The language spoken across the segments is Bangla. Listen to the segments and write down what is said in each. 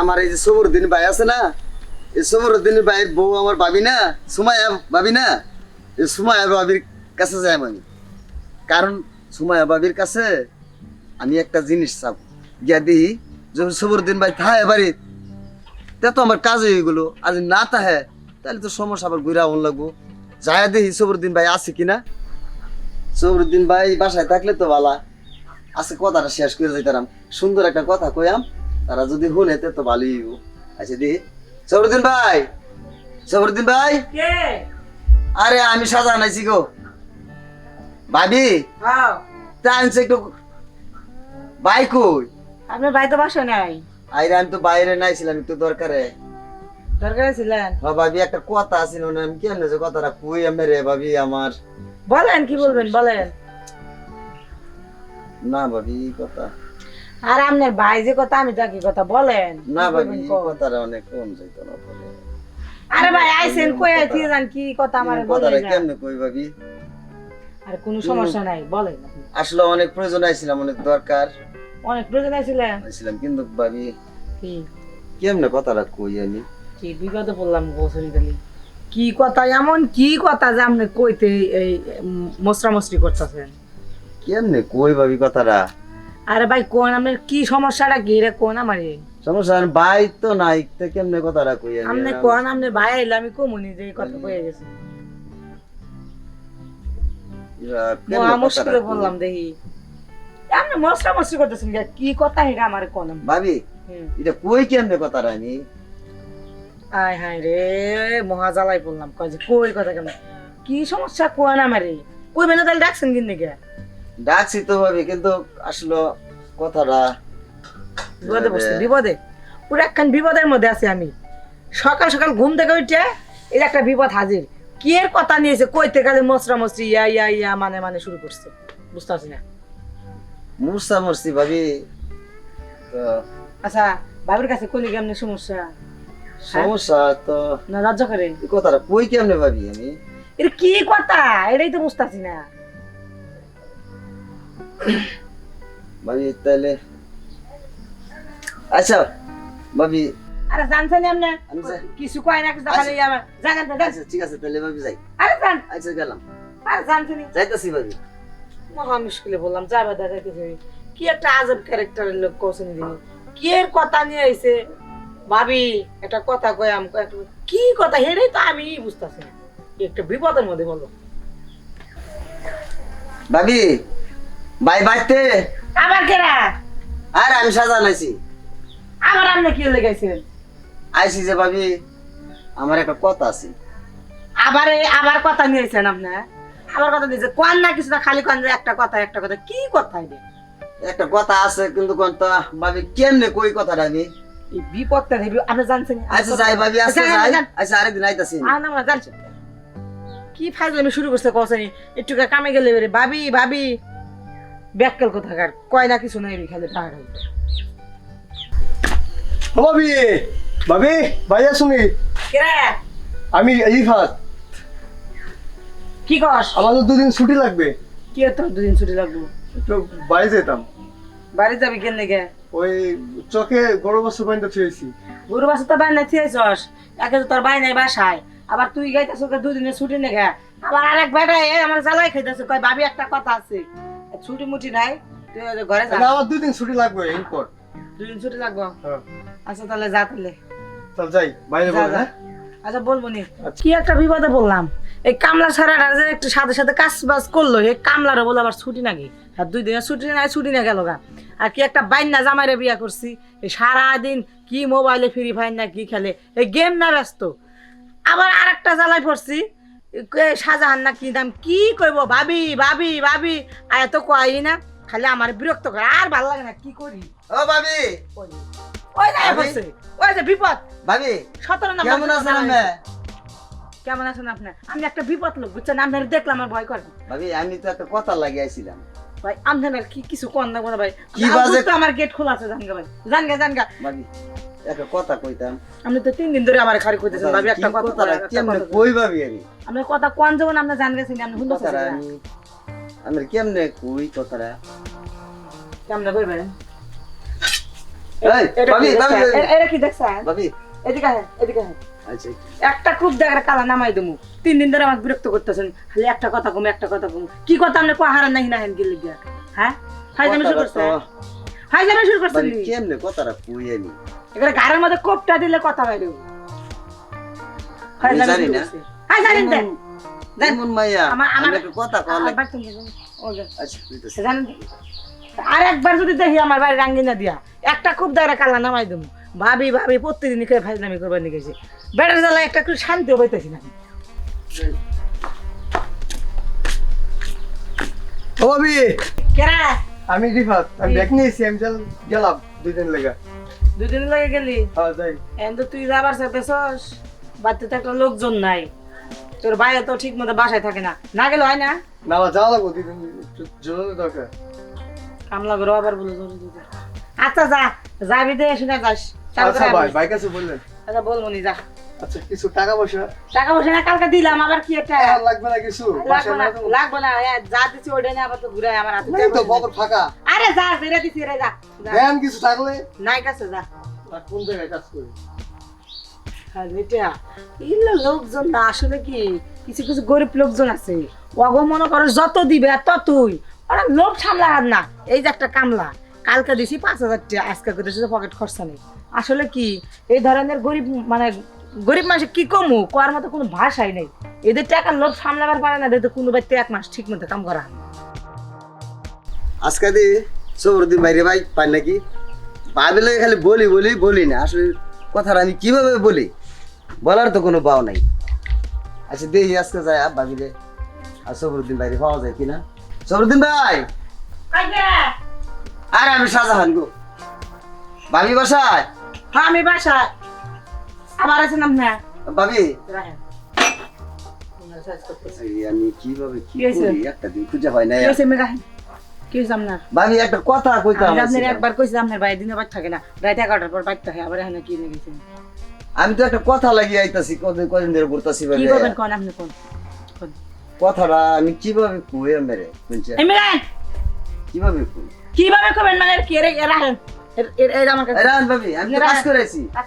আমার এই যে সবরুদ্দিন ভাই আছে না, এই সবরুদ্দিন ভাইয়ের বউ আমার ভাবি না সুমায়া ভাবি না, এই সুমায়া ভাবির কাছে যাই আমি। কারণ সুমায়া ভাবির কাছে আমি একটা জিনিস চাপ গিয়া দিই যখন সবরুদ্দিন ভাই থাহে বাড়ি, তা তো আমার কাজ হয়ে গেলো। আজ না তাহে তাহলে তো সমস্যা আবার ঘুরে আউন লাগবো। যায় দেখি সবরুদ্দিন ভাই আছে কিনা। সবরুদ্দিন ভাই বাসায় থাকলে তো ভালা আছে কথাটা শেষ করে যাইতাম সুন্দর একটা কথা কইয়াম তারা যদি শুনে তে তো ভালোই হইব। আচ্ছা দি সবরুদ্দিন ভাই! সবরুদ্দিন ভাই! কে? আরে আমি সাজা আনাইছি গো। ভাবি? হ্যাঁ। তা আনছে একটু। ভাই কই? আপনার ভাই তো বাসা নাই। আইরে আমি তো বাইরে নাইছিলাম একটু দরকারে। দরকারে ছিলেন? হ্যাঁ ভাবি একটা কথা আছিল না আমি কেমনে যে কথাটা কই আমি রে ভাবি আমার? বলেন কি বলবেন বলেন। না ভাবি কথা। আর আপনার ভাই যে কথা আমি তাকে কথা বলেন? না কি এই কথাটা অনেক কম যাইতো না বলে। আরে ভাই আইসেন কই? আইছি জান কি কথা আমার এই কথাটা বলেন কেমনে কই ভাবি? আর কোনো সমস্যা নাই বলেন আসলে অনেক প্রয়োজন আইছিলাম অনেক দরকার। অনেক প্রয়োজন আইছিলেন? আইছিলাম কিন্তু ভাবি কি? কেমনে কথাটা কই আমি? কি বিপদে পড়লাম বসরি গেলি কি কথা এমন কি কথা যে আপনি কইতে এই মশরা মশরি করতেছেন? কেমনে কই ভাবি কথাটা? আরে ভাই কোন আপনার কি সমস্যাটা কি? রে কোন আমারে? সমস্যা ভাই তো নাই তো কেমনে কথাটা কই আমি আপনি কোন আপনি ভাই আইলে আমি কমুনি যে কথা কয়ে গেছে। কেমনে মুশকিলে বললাম দেখি। আপনি মশরা মশরি করতেছেন কি কথা এটা আমার কোন? ভাবি এটা কই কেমনে কথাটা আমি আয় হায় রে মহা জ্বালাই পড়লাম। কই কথা কেন কি সমস্যা কোন আমারে? কই মানে তাহলে ডাকছেন কিনে কে ডাকছি তো ভাবি কিন্তু আসলে কথাটা। বিপদে বসছে বিপদে। পুরো একখান বিপদের মধ্যে আছি আমি। সকাল সকাল ঘুম থেকে উঠে এই একটা বিপদ হাজির। কি এর কথা নিয়েছে? কইতে গেলে মশরা মশরি ইয়া ইয়া ইয়া মানে মানে শুরু করছে। বুঝতে পারছি না। মুরসা মুরসি ভাবি। তো আচ্ছা বাবুর কাছে কইলে কেমনে সমস্যা? সমস্যা তো না লজ্জা করে। কথাটা কই কেমনে ভাবি আমি? এটা কি কথা? এটাই তো বুঝতেছি না। ভাবি তাহলে আচ্ছা ভাবি। আরে জানছেন এমনি। আমি। কিছু কয় না কিছু খালি আমার। জানেন তো আচ্ছা ঠিক আছে তাহলে ভাবি যাই। আরে জান আচ্ছা গেলাম। আরে জানছেন যাইতাছি ভাবি। মহা মুশকিলে বললাম যাবে দাদা কিছু কি একটা আজব ক্যারেক্টারের লোক কোসেন দিনি কি এর কথা নিয়ে আইছে? ভাবি একটা কথা কয়াম একটা- কি কথা? হেরেই তো আমি বুঝতেছি একটা বিপদের মধ্যে বলো। ভাবি ভাই বাইতে আবার কেরা? আর আমি সাজা নাইছি। আবার আপনি কি লেগেছেন আইছি যে ভাবি আমার একটা কথা আছে। আবার এই আবার কথা নিয়েছেন আপনি? আবার কথা দিয়েছে। কোন না কিছু না খালি কোন যে একটা কথা একটা কথা। কি কথা এটা? একটা কথা আছে কিন্তু কোন তো ভাবি কেমনে কই কথা আমি? এই বিপদটা দেবি আপনি জানছেন আচ্ছা যাই ভাবি আচ্ছা যাই। যান। আচ্ছা আরেকদিন আইতাছি। আর না না জানছেন কি ফাজলামি শুরু করছে কসনি একটু কামে গেলে ভাবি ভাবি। ব্যাককেল কোথাকার? কয় না কিছু নাই খালি টাকা ভাবি ভাবি শুনি কেরে আমি ইফাত কি কস? আমাদের দুদিন ছুটি লাগবে। কি তোর দুদিন ছুটি লাগবো? একটু বাড়ি যেতাম বাড়ি যাবি কেন লেগে ওই চোখে বড় বস্তু পানিটা ছুঁয়েছি গরু বাসা তো বাইরে থিয়েছস একে তো তোর বাই নাই বাসায়। আবার তুই গাইতেছ দুদিনের ছুটি নেগে আবার আরেক বেটায় আমার জ্বালাই খাইতেছ। কয় ভাবি একটা কথা আছে। ছুটি মুটি নাই তুই ওই ঘরে যা। আমার দুদিন ছুটি লাগবে এরপর দুদিন ছুটি লাগবো? হ্যাঁ। আচ্ছা তাহলে যা তাহলে। তাহলে যাই বাইরে যা, বলে। হ্যাঁ? আচ্ছা বলব নি কি একটা বিপদে বললাম এই কামলা ছাড়াটা যে একটু সাথে সাথে কাজ বাজ করল এই কামলারও বলে আবার ছুটি নাকি? আর দুই দিনের ছুটি নাই ছুটি না গেল গা। আর কি একটা বাইন্না জামাইরে বিয়া করছি এই সারাদিন কি মোবাইলে ফ্রি ফায়ার না কি খেলে এই গেম না ব্যস্ত। আবার আর একটা জ্বালাই পড়ছি শাহজাহান না কি দাম? কি কইব ভাবি ভাবি ভাবি। আর এত কয়ই না খালি আমার বিরক্ত করে। আর ভালো লাগে না কি করি? ও ভাবি। ওই ভাবি? পড়ছে ওই যে বিপদ। ভাবি সতেরো নম্বর কেমন আছেন আপনি? কেমন আছেন আপনি? আমি একটা বিপদ লোক বুঝছেন? আপনার দেখলাম আমার ভয় করে ভাবি আমি তো একটা কথা লাগিয়েছিলাম ভাই আপনার কি কিছু কন না কোনো ভাই। কি বাজে- আমার গেট খোলা আছে জানগা ভাই। জানগা জানগা। ভাবি। একটা কথা কইতাম। আপনি তো তিন দিন ধরে আমার খালি কইতেছেন ভাবি একটা কথা কথাটা কই, একটা কেমনে কই। কই ভাবি আমি আপনি কথা কোন যাবেন আপনি জান গেছেন আপনি শুনতে কথাটা আমি আমি কেমনে কই কথাটা? কেমনে কইবেন? এই, ভাবি, ভাবি, দেখছেন? ভাবি। এ- এটা কি দেখছেন? ভাবি। এদিকে আহে এদিকে আহে আচ্ছা। একটা খুব দেখার কালা নামাই দেবো তিন দিন ধরে আমাকে বিরক্ত করতেছেন। খালি একটা কথা কম একটা কথা কম। কি কথা আপনি পাহারা নাই না হেন গেলে হ্যাঁ? ফাইজামি শুরু করছে হাই ফাইজামি শুরু করছেন কেমনে কথাটা কই আমি এবারে গাড়ির মধ্যে কোপটা দিলে কথা বাইরে জানি না। জানেন দেন। আচ্ছা আর একবার যদি দেখি আমার বাড়ি রাঙ্গিনা দিয়া একটা খুব দাঁড়া কালা নামাই দেবো। ভাবি ভাবি প্রত্যেকদিন খেয়ে ফাইজলামি করবার নিয়ে গেছে বেটার জ্বালা একটা একটু শান্তিও পাইতেছি না ও ভাবি কেরা আমি রিফাত আমি ব্যাগ নিয়েছি আমি চল গেলাম দুই দিন দুদিন লাগে গেলি। হ্যাঁ এখন তো তুই সাথে সস বাড়িতে তো একটা লোকজন নাই। তোর বাইরে তো ঠিক মতো বাসায় থাকে না। না গেলে হয় না? না যাওয়া লাগবো দুই দিন জরুরি দরকার। কামলা করে আবার বলে জোরে জোরে। আচ্ছা যা। যাবি দে শুনে যাস। আচ্ছা ভাই ভাই কাছে বললেন। আচ্ছা বলব নি যা। আচ্ছা কিছু টাকা পয়সা? টাকা পয়সা না কালকে দিলাম আবার কি আর লাগবে না কিছু? লাগবে না লাগবে না যা দিচ্ছি ওটা নিয়ে আবার তো ঘুরে আমার হাতে তো বকর ফাঁকা। আরে যা ফিরে দিচ্ছি রে যা যা। কিছু থাকলে। নাই কাছে যা। আর কোন জায়গায় কাজ করি? আর এটা লোকজন না আসলে কি কিছু কিছু গরিব লোকজন আছে। অগ মনে করো যত দিবে আর ততই। ওরা লোভ সামলার না। এই যে একটা কামলা কালকে দিছি পাঁচ হাজার টাকা আজকে করেছে পকেট খরচা নেই। আসলে কি এই ধরনের গরিব মানে গরিব মানুষ কি কমু? কোয়ার মতো কোনো ভাষাই নেই। এদের টাকার লোভ সামলাবার পারে না এদের তো কোনো বাড়িতে এক মাস ঠিক মতো কাম করা। আজকে দি সবরুদ্দিন বাইরে ভাই পাই নাকি? ভাবিলে খালি বলি বলি বলি না। আসলে কথাটা আমি কীভাবে বলি? বলার তো কোনো বাও নাই। আচ্ছা দেখি আজকে যাই ভাবি রে আর সবরুদ্দিন বাইরে পাওয়া যায় কিনা? সবরুদ্দিন ভাই! আরে আমি শাহজাহান গো। ভাবি বাসায়? হ্যাঁ আমি বাসায়। আবার আছেন আপনি ভাবি আমি কীভাবে কি? করি একটা দিন খুঁজে পাই না কি আপনার ভাবি একটা কথা কইতাম আপনার একবার কইছি আপনার ভাই দিনে বাড়ি থাকে না রাত এগারোটার পর বাড়িতে হয় আবার এখানে কি নিয়ে আমি তো একটা কথা লাগিয়ে আইতাছি কদিন কদিন ধরে ঘুরতাছি কি করবেন কোন আপনি কোন কোন? কথাটা আমি কীভাবে কই মেরে কীভাবে কই কীভাবে মানে কি এর- এর- আমার কাছে ভাবি আমি কাজ করেছি কাজ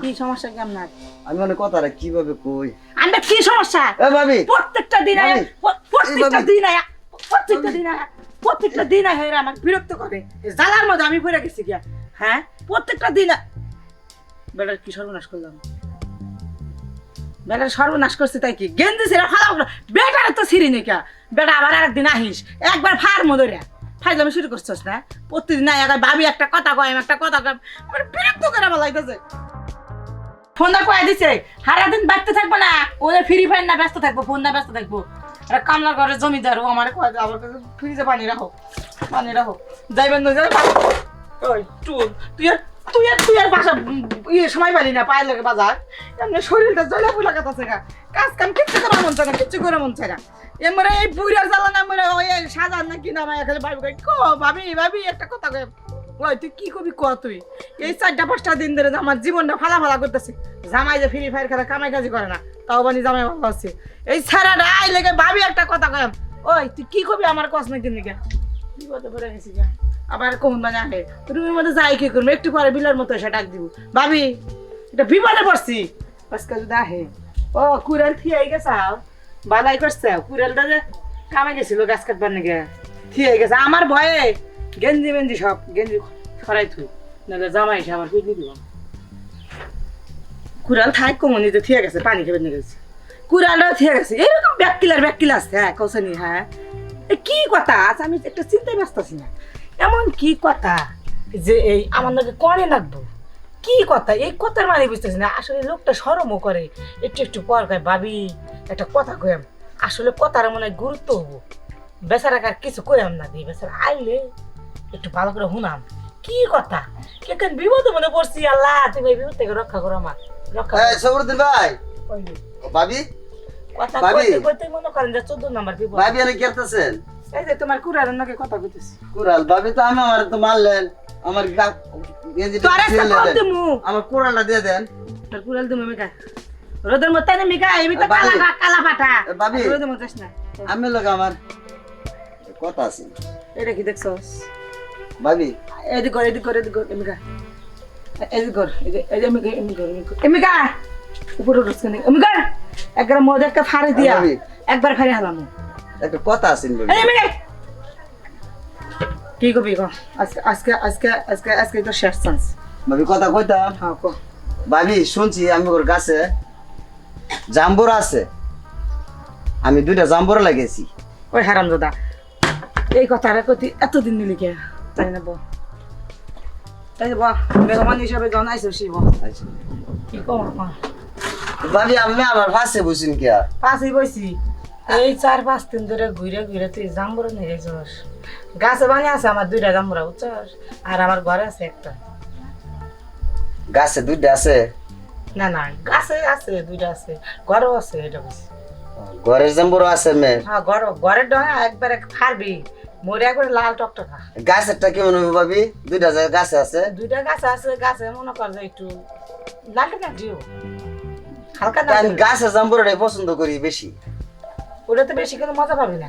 কি সমস্যা কি আপনার? আমি মানে কথাটা কীভাবে কই? কি সমস্যা? এ ভাবি! প্রত্যেকটা দিন আয়া- প্রত্যেকটা দিন আয়া- প্রত্যেকটা দিন আয়া- প্রত্যেকটা দিন আয়া এরা আমাকে বিরক্ত করে। এই জ্বালার মধ্যে আমি পড়ে গেছি গিয়া। হ্যাঁ? প্রত্যেকটা দিন বেটার কি সর্বনাশ করলাম? বেটার সর্বনাশ করছে তাই কি? গেন্দি ছিঁড়া ফালাও বেটার তো ছিঁড়ি নি কা বেটা আবার আরেকদিন আহিস। একবার ফার মধুরে ফাইজলামি শুরু করছিস না? প্রতিদিন ভাবি একটা কথা কয় একটা কথা কয়। মানে বিরক্ত করে আমার ফোন দা কয়ে দিছে, সারাদিন বাড়তে থাকব না ওদের ফ্রি ফায়ার না ব্যস্ত থাকব, ফোন না ব্যস্ত থাকব। আর কামলা করে জমিদার, ও আমার কয়ে আমার কাছে ফ্রিজে পানি রাখো পানি রাখো। যাইবেন না যাই ওই টুল তুই আর তুই আর তুই আর বাসা ইয়ে সময় পালি না, পায়ের লাগে বাজার। এমনি শরীরটা জ্বলে ফুলা কথা গা। কাজ কাম কিচ্ছু করা মন চায় না, কিচ্ছু করে মন চায় না। এমরে এই বুড়ার জ্বালা না মরে ওই সাজার না কি নাম এখানে ভাবি ভাবি ভাবি, একটা কথা কই ওই, তুই কি কবি ক তুই? এই চারটা পাঁচটা দিন ধরে আমার জীবনটা ফালা ফালা করতেছে। জামাই যে ফ্রি ফায়ার খেলা কামাই কাজি করে না, তাও বানি জামাই ভালো আছে। এই ছাড়াটা আই লেগে ভাবি একটা কথা কয় ওই, তুই কি কবি আমার কস না কিনে বিপদে পড়ে গেছি আবার কোন মানে আহে? রুমের মধ্যে যাই কি করব? একটু পরে বিলের মতো এসে ডাক দিব। ভাবি, এটা বিপদে পড়ছি। আজকে যদি আহে, ও, কুড়াল থিয়ে গেছে বালাই করছে, কুড়ালটা যে কামে গেছিল গাছ কাটবার নাকি থিয়ে গেছে। আমার ভয়ে গেঞ্জি মেঞ্জি সব, গেঞ্জি সরাই থুই। নাহলে জামাই এসে আমার পিটনি দিব। কুড়াল থাই কমনি যে থিয়ে গেছে, পানি খেবে নিয়ে গেছে। কুড়ালও থিয়ে গেছে। এরকম ব্যাককিলার ব্যাককিলা আছে হ্যাঁ কৌশানি হ্যাঁ। কি কথা? আজ আমি একটা চিন্তায় ব্যস্ত আছি না। এমন কি কথা যে এই আমার নাকি করে লাগবো? কি কথা? এই কথার মানে বুঝতেছি না। আসলে লোকটা সরমও করে। একটু একটু পর কয়, ভাবি, একটা কথা কয়াম আসলে কথার মনে হয় গুরুত্ব হব। বেচারা কার কিছু কয়াম না, দিই। বেচারা আইলে একটু ভালো করে শুনাম কি কথা? কেন বিপদে মনে পড়ছি আল্লাহ তুমি এই বিপদ থেকে রক্ষা করো আমার রক্ষা এই। সবরুদ্দিন ভাই। ভাবি? কথা ভাবি। কইতে কইতে মনে করেন যে চোদ্দ নাম্বার বিপদ। ভাবি এনে কেরতেছেন? এই যে তোমার কুড়ারের নাকি কথা কইতেছি। ভাবি তো আমি আমার তো মারলেন। আমার গা- গেঞ্জিটা তোর একটা ছিঁড়ে কম দিমু। আমার কুড়ালটা দিয়ে দেন। তোর দিমু রোদের মধ্যে না মিকা এমি তো কালা কালা। রোদের মধ্যে না। আমি লোক আমার। কথা আছে। এটা কি দেখছস? ভাবি। এদিক কর এদিক কর এদিক কর এমিকা। এদিক কর এমিকা এমিকা এমিকা। উপরে উঠছ কেন। এমিকা! একবার মদ একটা ফাড়ে দিয়া। একবার ফাড়ে হালাম একটা কথা এমিকা! কি কবি ক আজকে আজকে আজকে আজকে আজকে তো শেষ চান্স ভাবি কথা কইতাম। হ্যাঁ ক। ভাবি শুনছি আমি ওর কাছে জাম্বুরা আছে। আমি দুইটা জাম্বুরা লাগিয়েছি ওই হারাম দাদা এই কথাটা কতি এতদিন নিলি কে? তাই না তাই বা মেহমান হিসাবে জন আইসো শিব কি কম ভাবি আমি আমার ফাঁসে বুঝছেন কি আর? এই চার পাঁচ দিন ধরে ঘুরে ঘুরে তুই জাম্বুরা নিয়ে গেছিস গাছে বানিয়ে আছে আমার দুইটা জাম্বুরা বুঝছস? আর আমার ঘরে আছে একটা। গাছে দুইটা আছে? না না গাছে আছে দুইটা আছে। ঘরেও আছে এটা বলছি ঘরের জাম্বুরা আছে মেয়ের হ্যাঁ ঘর ঘরের ডঙা একবারে ফারবি মরে একবারে লাল টকটকা। গাছেরটা কেমন হবে ভাবি? দুইটা জায়গায় গাছে আছে? দুইটা গাছ আছে গাছে মনে কর যে একটু লালটা না দিও। হালকা না আমি গাছের জাম্বুরাটাই পছন্দ করি বেশি। ওটা তো বেশি কোনো মজা পাবি না।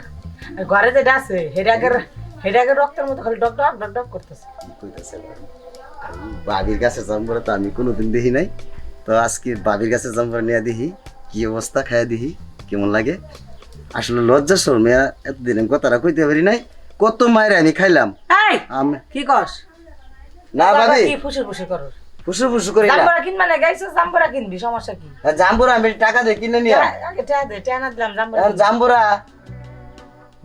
আর ঘরে যেটা আছে হেডাকের হেডাকের রক্তের মতো খালি ডক ডক ডক ডক করতেছে। কইতাছে বাবির গাছের জাম্বুরা তো আমি কোনোদিন দেখি নাই। তো আজকে বাবির গাছের জাম্বুরা নিয়ে দেখি কি অবস্থা খাইয়া দেখি কেমন লাগে। আসলে লজ্জা সর মেয়া এতদিন কথাটা কইতে পারি নাই। কত মায়ের আমি খাইলাম। এই আমি কি কস? না ভাবি কি ফুসে ফুসে করস? ফুসু ফুসু করি না। জাম্বরা কিনবা না গাইছিস জাম্বরা কিনবি সমস্যা কি? জাম্বুরা আমি টাকা দিয়ে কিনে নিয়ে আগে টেয়া দে টেয়া না দিলাম জাম্বরা জাম্বুরা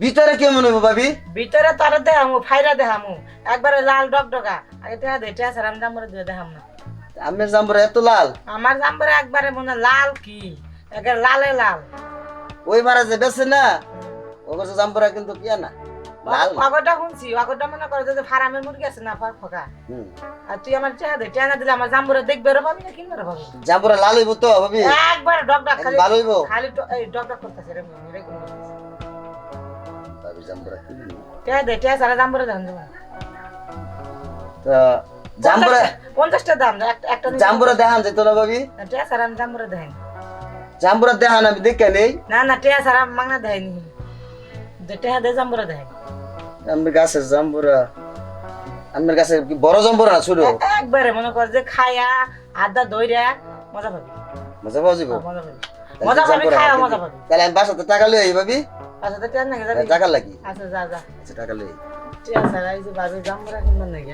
ভিতরে কেমন হইব ভাবি? ভিতরে তোর দেহামু ফাইরা দেহামু একবারে লাল ডক ডকা আগে টেয়া দে ছাড়া আমি জাম্বরা দিয়ে দেখাম না। আমের জাম্বুরা এত লাল। আমার জাম্বরা একবারে মনে লাল কি? একবারে লালে লাল। ওই মারা যে বেছে না ওগো জাম্বুরা কিন্তু কিয়া না। অগরটা শুনছি অগরটা মনে করে যে ফার্মের মুরগি আছে না ফার ফকা। আর তুই আমার টেয়া দে না দিলে আমার জাম্বরা দেখবে রে পাবি না কিনবে রে পাবি জাম্বুরা লাল হইব তো ভাবি। একবারে ডক ডক খালি ভালো হইব। খালি এই ডক ডক করতেছে রে রে ভাবি জাম্বুরা কিনে নিই। দে টেয়া ছাড়া জাম্বরা দেন দেবো তো জাম্বুরা পঞ্চাশটা দাম একটা জাম্বুরা দেখান যেত না ভাবি? টেয়া ছাড়া আমি জাম্বরা দেন জাম্বুরা দেখান আমি দেখে নেই। না না টেয়া ছাড়া মাংনা দেয়নি যে টেয়া দে জাম্বরা দেয় আমি গাছের জাম্বুরা আমার কাছে বড় জাম্বুরা না ছোট? একবারে মনে কর যে খায়া আদা দইরা মজা পাবি। মজা পাওয়া যাব মজা পাবি। মজা পাবি খায়া মজা পাবি। তাহলে আমি বাসাতে টাকা লই আই ভাবি। আচ্ছা তো টেয়া নাকি? যাবি টাকা লাগি। আচ্ছা যা যা। আচ্ছা টাকা লই। টেয়া ছাড়া এই যে ভাবি জাম্বরা কিনবার নাকি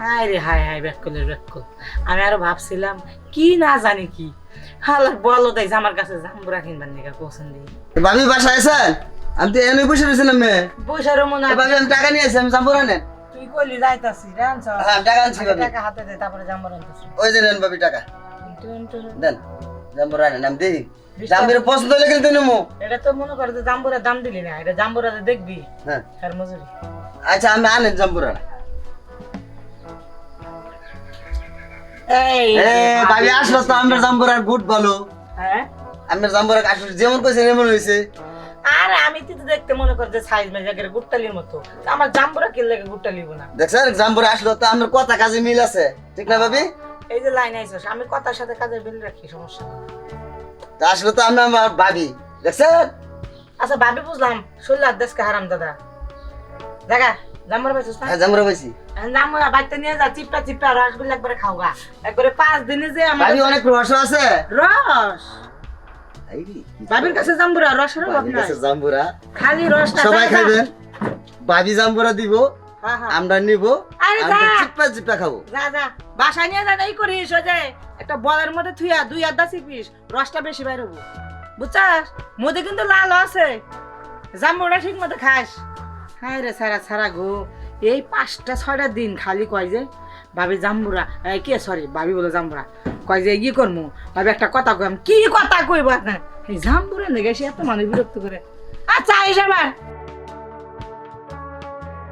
হাই রে হাই হাই ব্যাকুলের ব্যাকুল। আমি আরও ভাবছিলাম কি না জানি কি। হালা বলো তাই আমার কাছে জাম্বুরা কিনবার নাকি পছন্দ ভাবি বাসায় আছেন? আমি তো এনে বসে রয়েছিলাম মেয়ে পয়সারও মনে এ ভাবি আমি টাকা নিয়ে আসি আমি জাম্বুরা নেন তুই কইলি যাইতাছি রে আনছ হ্যাঁ টাকা আনছি ভাবি। টাকা হাতে দে তারপরে জাম্বুরা আনতাছি। ওই যে নেন ভাবি টাকা। দেন জাম্বুরা নেন আমি দিই জাম্বির পছন্দ হলে কিন্তু নেব এটা তো মনে করে যে জাম্বুরা দাম দিলি না এটা জাম্বুরা যে দেখবি হ্যাঁ। আর মজুরি। আচ্ছা আমি আনেন জাম্বুরা। এই এ ভাবি আসলো তো আমার জাম্বুরার গুড ভালো। হ্যাঁ? আমার জাম্বুরা আসলে যেমন কইছে এমন হয়েছে আর আমি তো দেখতে মনে কর যে সাইজ মেজাগের গুট্টালির মতো। আমার জাম্বুরা কিনলে গুট্টা লিব না। দেখছেন? জাম্বুরা আসলো তো আমার কথা কাজে মিল আছে। ঠিক না ভাবি? এই যে লাইন আইছস আমি কথার সাথে কাজের বিল রাখি সমস্যা তা আসলে তো আমি আমার ভাবি। দেখছেন? আচ্ছা ভাবি বুঝলাম শুনলাম দেশকে হারাম দাদা। দেখা জাম্বুরা পাইছস না? হ্যাঁ জাম্বুরা পাইছি। জাম্বুরা বাড়িতে নিয়ে যা চিপটা চিপটা রসগুলো একবারে খাওগা। একবারে পাঁচ দিনে যে আমার অনেক রস আছে। রস? এই রে, কি ভাবির কাছে জাম্বুরা অভাব নাই কাছে জাম্বুরা। খালি সবাই জাম্বুরা দিব। আমরা নিব আরে যা। চিপা চিপা খাব। যা যা। বাসায় নিয়ে যা এই করিস যে একটা বলের মধ্যে থুইয়া দুই আধা চিপিস রসটা বেশি বাইর হব। বুঝছাস? মধ্যে কিন্তু লাল আছে। জাম্বুটা ঠিক মতো খাস। হ্যাঁ রে সারা সারা গো। এই পাঁচটা ছয়টা দিন খালি কয় যে ভাবি জাম্বুরা কে সরি ভাবি বলে জাম্বুরা। কয় যে ই করমু? ভাবে একটা কথা কইম। কি কথা কইবা না এই জাম্বুরা নেগে সে এত মানুষ বিরক্ত করে। আচ্ছা হিসাবে